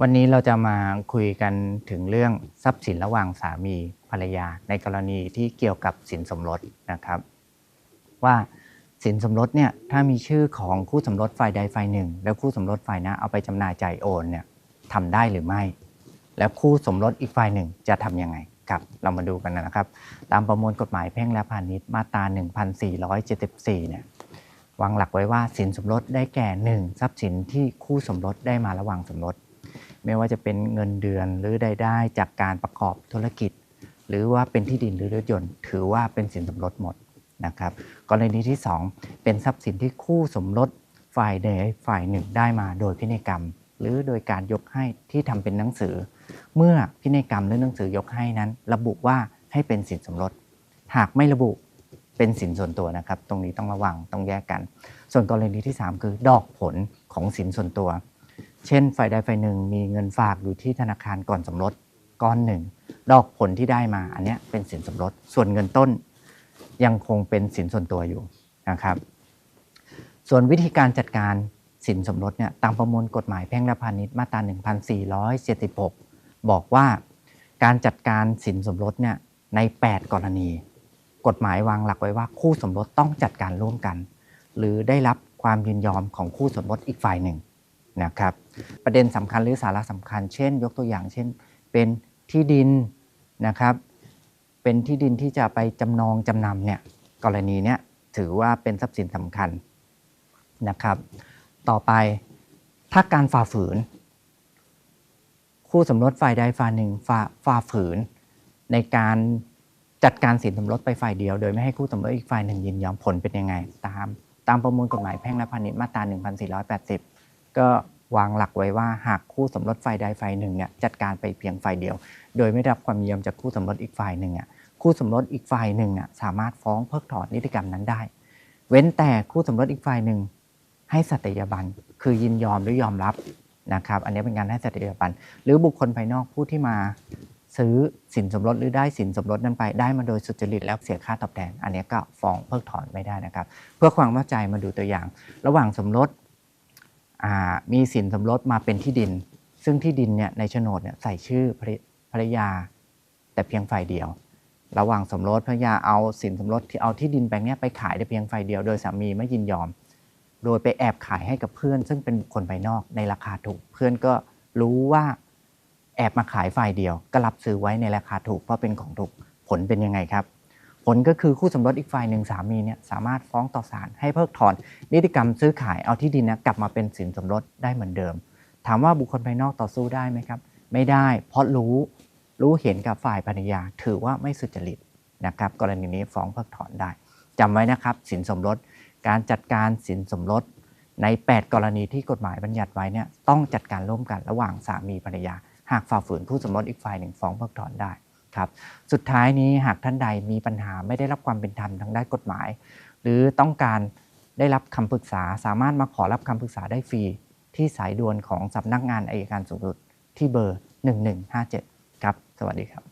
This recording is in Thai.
วันนี้เราจะมาคุยกันถึงเรื่องทรัพย์สินระหว่างสามีภรรยา ในกรณีที่เกี่ยวกับสินสมรสนะครับ ว่าสินสมรสเนี่ยถ้ามีชื่อของคู่สมรสฝ่ายใดฝ่ายหนึ่ง แล้วคู่สมรสฝ่ายนั้นเอาไปจำหน่ายจ่ายโอนเนี่ยทำได้หรือไม่ แล้วคู่สมรสอีกฝ่ายหนึ่งจะทำยังไงครับเรามาดูกันนะครับ ตามประมวลกฎหมายแพ่งและพาณิชย์มาตรา 1474 เนี่ยวางหลักไว้ว่าสินสมรสได้แก่หนึ่งทรัพย์สินที่คู่สมรสได้มาระหว่างสมรส ไม่ว่าจะเป็นเงินเดือนหรือใดได้จากการประกอบธุรกิจ หรือว่าเป็นที่ดินหรือรถยนต์ ถือว่าเป็นสินสมรสหมดนะครับกรณีที่ 2 เป็นทรัพย์สินที่คู่สมรสฝ่ายใดฝ่ายหนึ่งได้มาโดยพินัยกรรม หรือโดยการยกให้ที่ทำเป็นหนังสือ เมื่อพินัยกรรมหรือหนังสือยกให้นั้น ระบุว่าให้เป็นสินสมรส หากไม่ระบุเป็นสินส่วนตัวนะครับ ตรงนี้ต้องระวังต้องแยกกัน ส่วนกรณีที่ 3 คือดอกผลของสินส่วนตัว เช่นฝ่ายใดฝ่ายหนึ่งมีเงินฝากอยู่ที่ธนาคารก่อนสมรสก้อนหนึ่ง ดอกผลที่ได้มาอันนี้เป็นสินสมรส ส่วนเงินต้นยังคงเป็นสินส่วนตัวอยู่นะครับ ส่วนวิธีการจัดการสินสมรสเนี่ยตามประมวลกฎหมายแพ่งและพาณิชย์มาตรา 1476 บอกว่าการจัดการสินสมรสเนี่ยใน 8 กรณี กฎหมายวางหลักไว้ว่าคู่สมรสต้องจัดการร่วมกัน หรือได้รับความยินยอมของคู่สมรสอีกฝ่ายหนึ่ง นะครับประเด็นสำคัญหรือสาระสำคัญ เช่น ยกตัวอย่างเช่น เป็นที่ดินนะครับเป็นที่ดินที่จะไปจำนองจำนำเนี่ยกรณีเนี้ยถือว่าเป็นทรัพย์สินสำคัญนะครับ ต่อไปถ้าการฝ่าฝืน คู่สมรสฝ่ายใดฝ่ายหนึ่งฝ่าฝ่าฝืน ในการจัดการสินสมรสไปฝ่ายเดียว โดยไม่ให้คู่สมรสอีกฝ่ายหนึ่งยินยอมผลเป็นยังไง ตามตามประมวลกฎหมายแพ่งและพาณิชย์มาตรา 1480 ก็วางหลักไว้ว่าหากคู่สมรสฝ่ายใดฝ่ายหนึ่งเนี่ยจัดการไปเพียงฝ่ายเดียว โดยไม่ได้รับความยินยอมจากคู่สมรสอีกฝ่ายหนึ่งอะคู่สมรสอีกฝ่ายหนึ่งอะสามารถฟ้องเพิกถอนนิติกรรมนั้นได้ เว้นแต่คู่สมรสอีกฝ่ายหนึ่งให้สัตยาบันคือยินยอมหรือยอมรับนะครับ อันนี้เป็นการให้สัตยาบันหรือบุคคลภายนอกผู้ที่มาซื้อสินสมรสหรือได้สินสมรสนั้นไปได้มาโดยสุจริตแล้วเสียค่าตอบแทน อันนี้ก็ฟ้องเพิกถอนไม่ได้นะครับ เพื่อความเข้าใจมาดูตัวอย่าง ระหว่างสมรส มีสินสมรสมาเป็นที่ดิน ซึ่งที่ดินเนี่ยในโฉนดเนี่ยใส่ชื่อภรรยา แต่เพียงฝ่ายเดียว ระหว่างสมรสภรรยาเอาสินสมรสที่เอาที่ดินแปลงนี้ไปขายได้เพียงฝ่ายเดียว โดยสามีไม่ยินยอม โดยไปแอบขายให้กับเพื่อน ซึ่งเป็นบุคคลภายนอกในราคาถูก เพื่อนก็รู้ว่าแอบมาขายฝ่ายเดียว ก็รับซื้อไว้ในราคาถูกเพราะเป็นของถูกผลเป็นยังไงครับ ผลก็คือคู่สมรสอีกฝ่ายหนึ่งสามีเนี่ยสามารถฟ้องต่อศาลให้เพิกถอนนิติกรรมซื้อขายเอาที่ดินเนยกลับมาเป็นสินสมรสได้เหมือนเดิม ถามว่าบุคคลภายนอกต่อสู้ได้ไหมครับ ไม่ได้ เพราะรู้รู้เห็นกับฝ่ายภรรยา ถือว่าไม่สุจริตนะครับ กรณีนี้ฟ้องเพิกถอนได้จำไว้นะครับสินสมรส การจัดการสินสมรส ใน 8 กรณีที่กฎหมายบัญญัติไว้เนี่ยต้องจัดการร่วมกันระหว่างสามีภรรยา หากฝ่าฝืนผู้สมรสอีกฝ่ายหนึ่งฟ้องเพิกถอนได้ ครับสุดท้ายนี้หากท่านใดมีปัญหาไม่ได้รับความเป็นธรรมทางด้านกฎหมาย หรือต้องการได้รับคำปรึกษาสามารถมาขอรับคำปรึกษาได้ฟรี ที่สายด่วนของสำนักงานอายการสูงสุดที่เบอร์ 1157 ครับ สวัสดีครับ